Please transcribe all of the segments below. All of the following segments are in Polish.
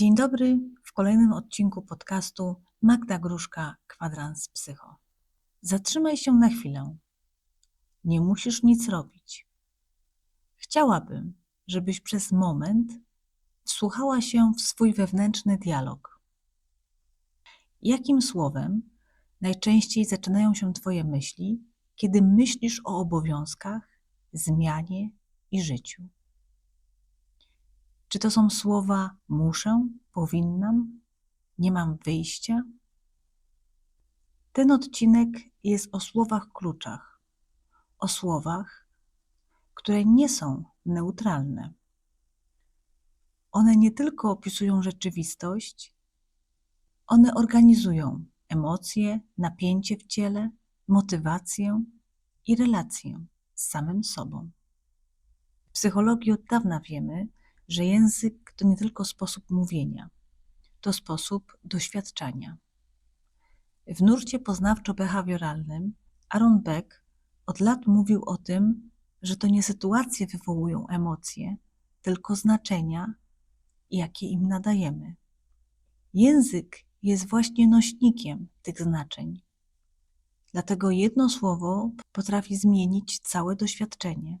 Dzień dobry w kolejnym odcinku podcastu Magda Gruszka Kwadrans Psycho. Zatrzymaj się na chwilę. Nie musisz nic robić. Chciałabym, żebyś przez moment wsłuchała się w swój wewnętrzny dialog. Jakim słowem najczęściej zaczynają się Twoje myśli, kiedy myślisz o obowiązkach, zmianie i życiu? Czy to są słowa muszę, powinnam, nie mam wyjścia? Ten odcinek jest o słowach kluczach, o słowach, które nie są neutralne. One nie tylko opisują rzeczywistość, one organizują emocje, napięcie w ciele, motywację i relację z samym sobą. W psychologii od dawna wiemy, że język to nie tylko sposób mówienia, to sposób doświadczania. W nurcie poznawczo-behawioralnym Aaron Beck od lat mówił o tym, że to nie sytuacje wywołują emocje, tylko znaczenia, jakie im nadajemy. Język jest właśnie nośnikiem tych znaczeń. Dlatego jedno słowo potrafi zmienić całe doświadczenie.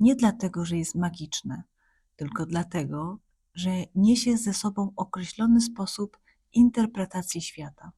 Nie dlatego, że jest magiczne, tylko dlatego, że niesie ze sobą określony sposób interpretacji świata,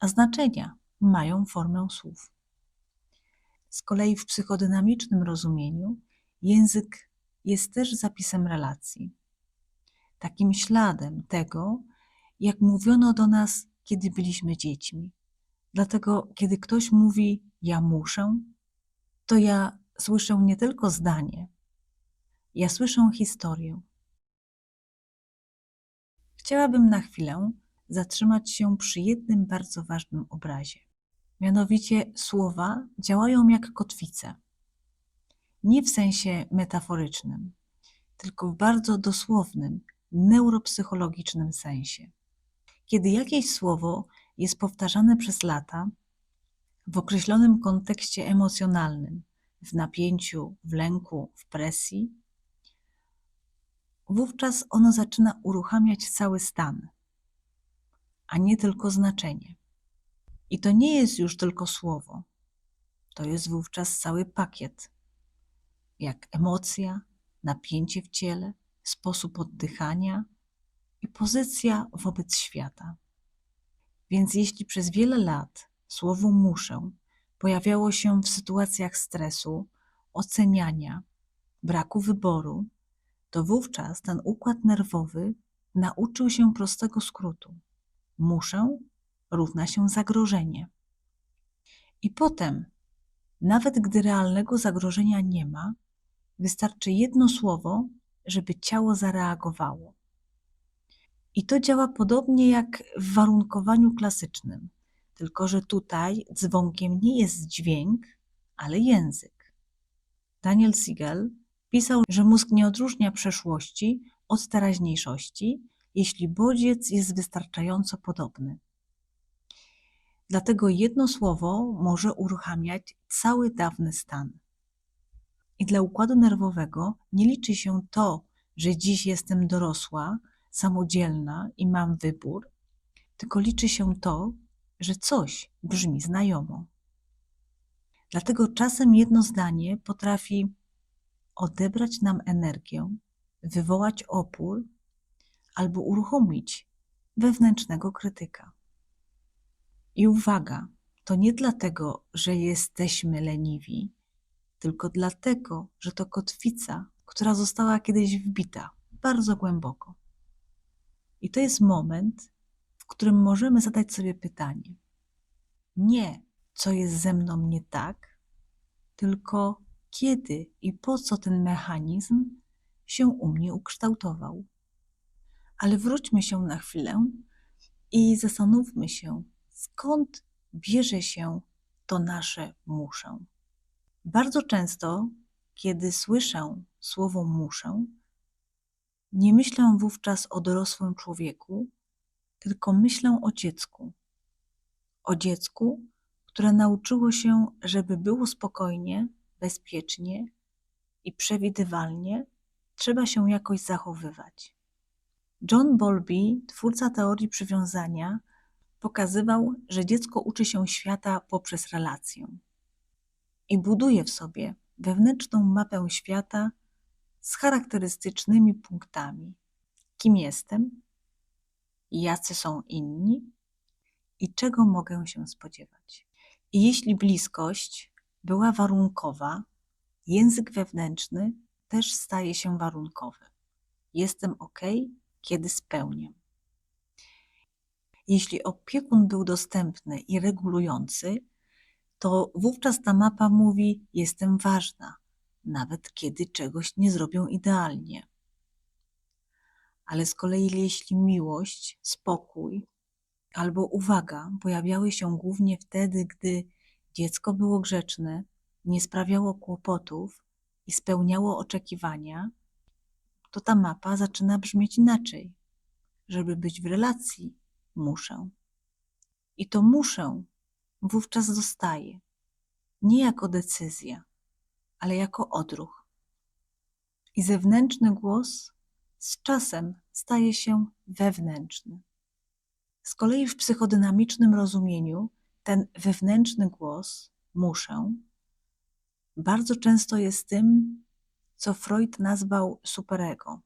a znaczenia mają formę słów. Z kolei w psychodynamicznym rozumieniu język jest też zapisem relacji, takim śladem tego, jak mówiono do nas, kiedy byliśmy dziećmi. Dlatego, kiedy ktoś mówi ja muszę, to ja słyszę nie tylko zdanie, ja słyszę historię. Chciałabym na chwilę zatrzymać się przy jednym bardzo ważnym obrazie. Mianowicie słowa działają jak kotwice. Nie w sensie metaforycznym, tylko w bardzo dosłownym, neuropsychologicznym sensie. Kiedy jakieś słowo jest powtarzane przez lata w określonym kontekście emocjonalnym, w napięciu, w lęku, w presji, wówczas ono zaczyna uruchamiać cały stan, a nie tylko znaczenie. I to nie jest już tylko słowo, to jest wówczas cały pakiet, jak emocja, napięcie w ciele, sposób oddychania i pozycja wobec świata. Więc jeśli przez wiele lat słowo muszę pojawiało się w sytuacjach stresu, oceniania, braku wyboru, to wówczas ten układ nerwowy nauczył się prostego skrótu. Muszę równa się zagrożenie. I potem, nawet gdy realnego zagrożenia nie ma, wystarczy jedno słowo, żeby ciało zareagowało. I to działa podobnie jak w warunkowaniu klasycznym, tylko że tutaj dzwonkiem nie jest dźwięk, ale język. Daniel Siegel Pisał, że mózg nie odróżnia przeszłości od teraźniejszości, jeśli bodziec jest wystarczająco podobny. Dlatego jedno słowo może uruchamiać cały dawny stan. I dla układu nerwowego nie liczy się to, że dziś jestem dorosła, samodzielna i mam wybór, tylko liczy się to, że coś brzmi znajomo. Dlatego czasem jedno zdanie potrafi odebrać nam energię, wywołać opór albo uruchomić wewnętrznego krytyka. I uwaga, to nie dlatego, że jesteśmy leniwi, tylko dlatego, że to kotwica, która została kiedyś wbita bardzo głęboko. I to jest moment, w którym możemy zadać sobie pytanie: nie, co jest ze mną nie tak, tylko kiedy i po co ten mechanizm się u mnie ukształtował. Ale wróćmy się na chwilę i zastanówmy się, skąd bierze się to nasze muszę. Bardzo często, kiedy słyszę słowo muszę, nie myślę wówczas o dorosłym człowieku, tylko myślę o dziecku. O dziecku, które nauczyło się, żeby było spokojnie, bezpiecznie i przewidywalnie, trzeba się jakoś zachowywać. John Bowlby, twórca teorii przywiązania, pokazywał, że dziecko uczy się świata poprzez relację i buduje w sobie wewnętrzną mapę świata z charakterystycznymi punktami. Kim jestem? Jacy są inni? I czego mogę się spodziewać? I jeśli bliskość była warunkowa, język wewnętrzny też staje się warunkowy. Jestem ok, kiedy spełnię. Jeśli opiekun był dostępny i regulujący, to wówczas ta mapa mówi: Jestem ważna, nawet kiedy czegoś nie zrobią idealnie. Ale z kolei, jeśli miłość, spokój albo uwaga pojawiały się głównie wtedy, gdy dziecko było grzeczne, nie sprawiało kłopotów i spełniało oczekiwania, to ta mapa zaczyna brzmieć inaczej. Żeby być w relacji, muszę. I to muszę wówczas zostaje nie jako decyzja, ale jako odruch. I zewnętrzny głos z czasem staje się wewnętrzny. Z kolei w psychodynamicznym rozumieniu ten wewnętrzny głos, muszę, bardzo często jest tym, co Freud nazwał superego,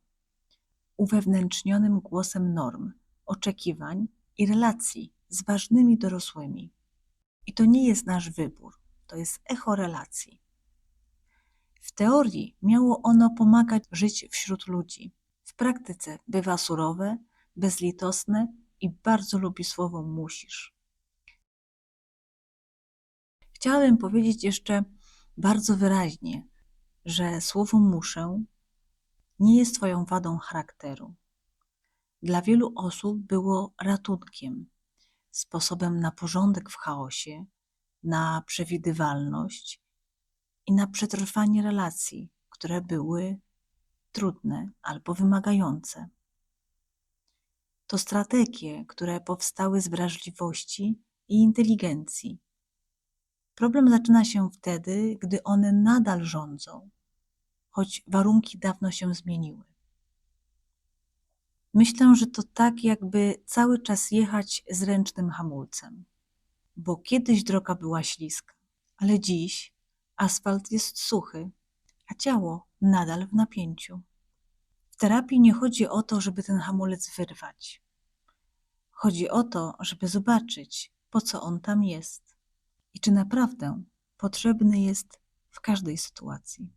uwewnętrznionym głosem norm, oczekiwań i relacji z ważnymi dorosłymi. I to nie jest nasz wybór, to jest echo relacji. W teorii miało ono pomagać żyć wśród ludzi. W praktyce bywa surowe, bezlitosne i bardzo lubi słowo musisz. Chciałabym powiedzieć jeszcze bardzo wyraźnie, że słowo muszę nie jest Twoją wadą charakteru. Dla wielu osób było ratunkiem, sposobem na porządek w chaosie, na przewidywalność i na przetrwanie relacji, które były trudne albo wymagające. To strategie, które powstały z wrażliwości i inteligencji. Problem zaczyna się wtedy, gdy one nadal rządzą, choć warunki dawno się zmieniły. Myślę, że to tak, jakby cały czas jechać z ręcznym hamulcem, bo kiedyś droga była śliska, ale dziś asfalt jest suchy, a ciało nadal w napięciu. W terapii nie chodzi o to, żeby ten hamulec wyrwać. Chodzi o to, żeby zobaczyć, po co on tam jest i czy naprawdę potrzebny jest w każdej sytuacji.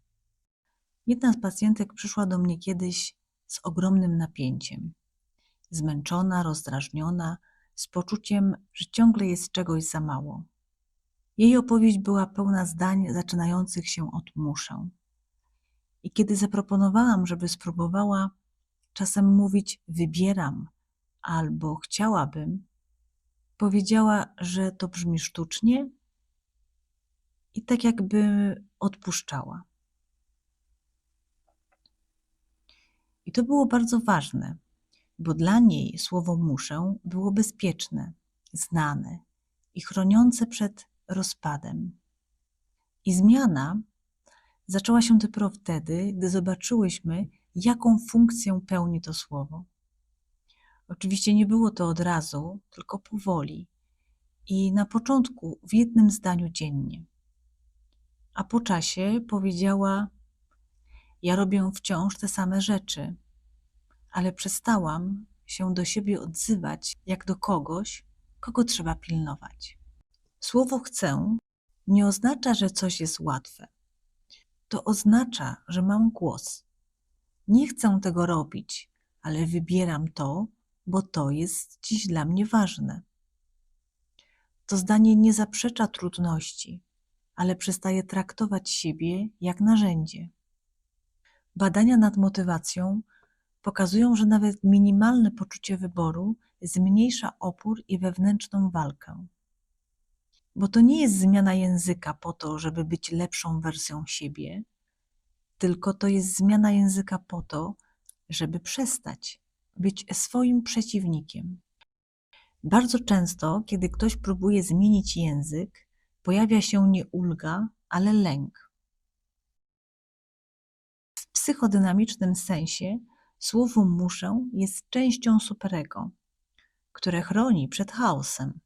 Jedna z pacjentek przyszła do mnie kiedyś z ogromnym napięciem. Zmęczona, rozdrażniona, z poczuciem, że ciągle jest czegoś za mało. Jej opowieść była pełna zdań zaczynających się od muszę. I kiedy zaproponowałam, żeby spróbowała czasem mówić wybieram albo chciałabym, powiedziała, że to brzmi sztucznie i tak jakby odpuszczała. I to było bardzo ważne, bo dla niej słowo muszę było bezpieczne, znane i chroniące przed rozpadem. I zmiana zaczęła się dopiero wtedy, gdy zobaczyłyśmy, jaką funkcję pełni to słowo. Oczywiście nie było to od razu, tylko powoli i na początku w jednym zdaniu dziennie. A po czasie powiedziała: Ja robię wciąż te same rzeczy, ale przestałam się do siebie odzywać jak do kogoś, kogo trzeba pilnować. Słowo chcę nie oznacza, że coś jest łatwe. To oznacza, że mam głos. Nie chcę tego robić, ale wybieram to, bo to jest dziś dla mnie ważne. To zdanie nie zaprzecza trudności, ale przestaje traktować siebie jak narzędzie. Badania nad motywacją pokazują, że nawet minimalne poczucie wyboru zmniejsza opór i wewnętrzną walkę. Bo to nie jest zmiana języka po to, żeby być lepszą wersją siebie, tylko to jest zmiana języka po to, żeby przestać być swoim przeciwnikiem. Bardzo często, kiedy ktoś próbuje zmienić język, pojawia się nie ulga, ale lęk. W psychodynamicznym sensie Słowo muszę jest częścią superego, które chroni przed chaosem.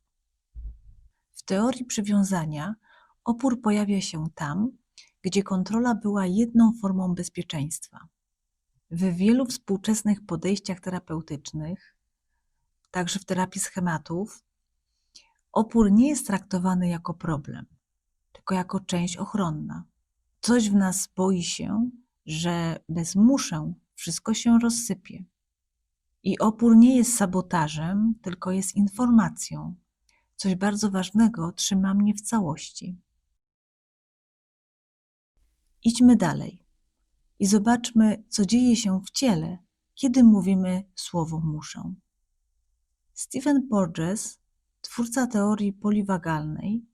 W teorii przywiązania opór pojawia się tam, gdzie kontrola była jedną formą bezpieczeństwa. W wielu współczesnych podejściach terapeutycznych, także w terapii schematów, opór nie jest traktowany jako problem, tylko jako część ochronna. Coś w nas boi się, że bez muszę wszystko się rozsypie. I opór nie jest sabotażem, tylko jest informacją. Coś bardzo ważnego trzyma mnie w całości. Idźmy dalej i zobaczmy, co dzieje się w ciele, kiedy mówimy słowo muszę. Stephen Porges, twórca teorii poliwagalnej,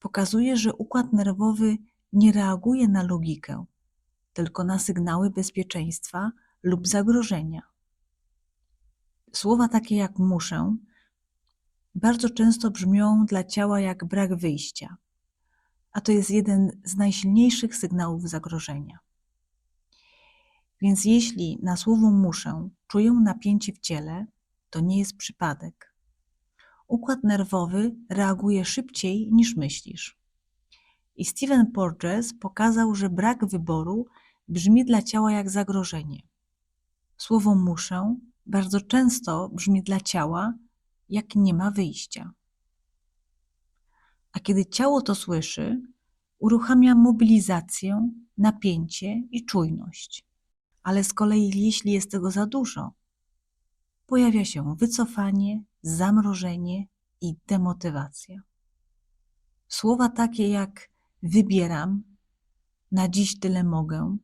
pokazuje, że układ nerwowy nie reaguje na logikę, tylko na sygnały bezpieczeństwa lub zagrożenia. Słowa takie jak muszę bardzo często brzmią dla ciała jak brak wyjścia, a to jest jeden z najsilniejszych sygnałów zagrożenia. Więc jeśli na słowo muszę czuję napięcie w ciele, to nie jest przypadek. Układ nerwowy reaguje szybciej niż myślisz. I Steven Porges pokazał, że brak wyboru brzmi dla ciała jak zagrożenie. Słowo muszę bardzo często brzmi dla ciała jak nie ma wyjścia. A kiedy ciało to słyszy, uruchamia mobilizację, napięcie i czujność. Ale z kolei, jeśli jest tego za dużo, pojawia się wycofanie, zamrożenie i demotywacja. Słowa takie jak wybieram, na dziś tyle mogę,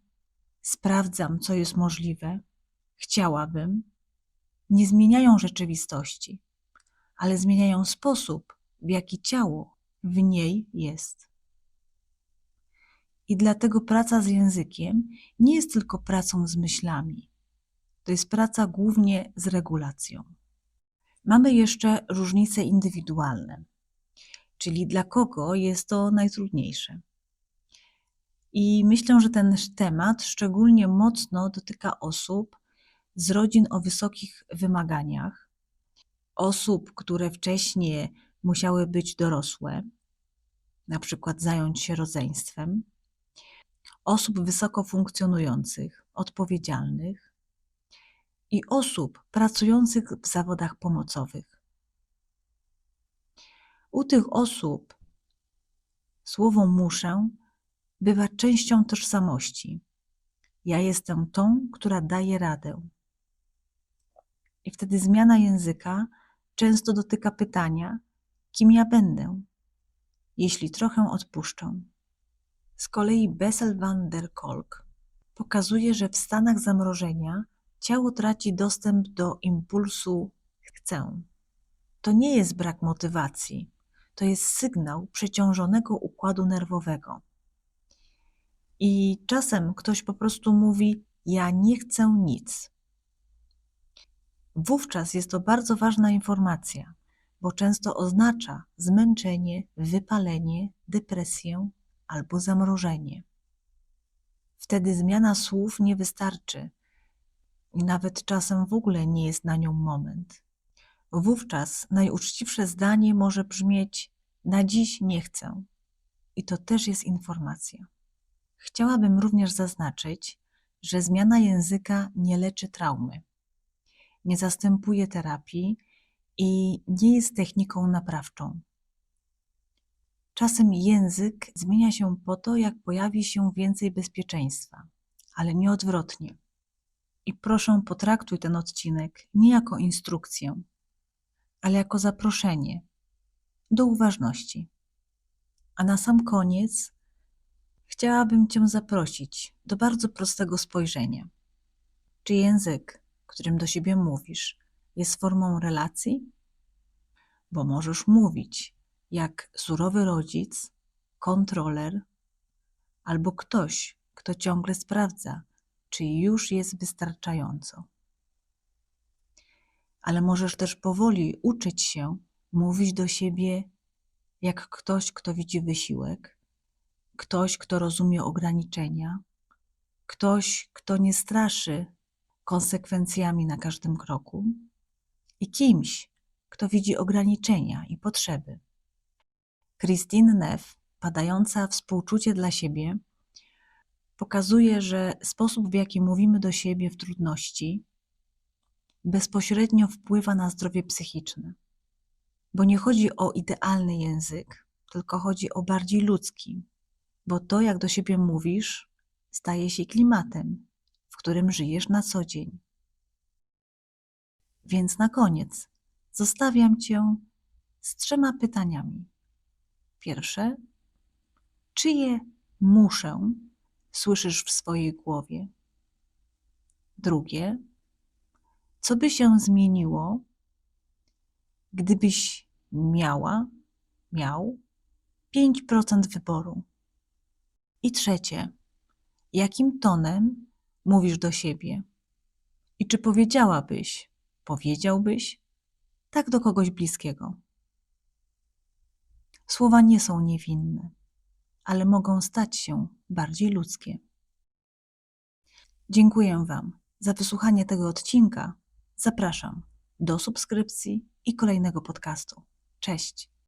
sprawdzam, co jest możliwe, chciałabym, nie zmieniają rzeczywistości, ale zmieniają sposób, w jaki ciało w niej jest. I dlatego praca z językiem nie jest tylko pracą z myślami. To jest praca głównie z regulacją. Mamy jeszcze różnice indywidualne, czyli dla kogo jest to najtrudniejsze. I myślę, że ten temat szczególnie mocno dotyka osób z rodzin o wysokich wymaganiach, osób, które wcześniej musiały być dorosłe, na przykład zająć się rodzeństwem, osób wysoko funkcjonujących, odpowiedzialnych i osób pracujących w zawodach pomocowych. U tych osób słowo muszę bywa częścią tożsamości. Ja jestem tą, która daje radę. I wtedy zmiana języka często dotyka pytania, kim ja będę, jeśli trochę odpuszczę. Z kolei Bessel van der Kolk pokazuje, że w stanach zamrożenia ciało traci dostęp do impulsu chcę. To nie jest brak motywacji, to jest sygnał przeciążonego układu nerwowego. I czasem ktoś po prostu mówi: Ja nie chcę nic. Wówczas jest to bardzo ważna informacja, bo często oznacza zmęczenie, wypalenie, depresję albo zamrożenie. Wtedy zmiana słów nie wystarczy i nawet czasem w ogóle nie jest na nią moment. Wówczas najuczciwsze zdanie może brzmieć: Na dziś nie chcę. I to też jest informacja. Chciałabym również zaznaczyć, że zmiana języka nie leczy traumy, nie zastępuje terapii i nie jest techniką naprawczą. Czasem język zmienia się po to, jak pojawi się więcej bezpieczeństwa, ale nie odwrotnie. I proszę, potraktuj ten odcinek nie jako instrukcję, ale jako zaproszenie do uważności. A na sam koniec chciałabym Cię zaprosić do bardzo prostego spojrzenia. Czy język, którym do siebie mówisz, jest formą relacji? Bo możesz mówić jak surowy rodzic, kontroler albo ktoś, kto ciągle sprawdza, czy już jest wystarczająco. Ale możesz też powoli uczyć się mówić do siebie jak ktoś, kto widzi wysiłek, ktoś, kto rozumie ograniczenia, ktoś, kto nie straszy konsekwencjami na każdym kroku i kimś, kto widzi ograniczenia i potrzeby. Christine Neff, padająca współczucie dla siebie, pokazuje, że sposób, w jaki mówimy do siebie w trudności, bezpośrednio wpływa na zdrowie psychiczne. Bo nie chodzi o idealny język, tylko chodzi o bardziej ludzki, bo to, jak do siebie mówisz, staje się klimatem, w którym żyjesz na co dzień. Więc na koniec zostawiam Cię z trzema pytaniami. Pierwsze, czyje muszę słyszysz w swojej głowie? Drugie, co by się zmieniło, gdybyś miała, miał 5% wyboru? I trzecie, jakim tonem mówisz do siebie? I czy powiedziałabyś, powiedziałbyś tak do kogoś bliskiego? Słowa nie są niewinne, ale mogą stać się bardziej ludzkie. Dziękuję Wam za wysłuchanie tego odcinka. Zapraszam do subskrypcji i kolejnego podcastu. Cześć!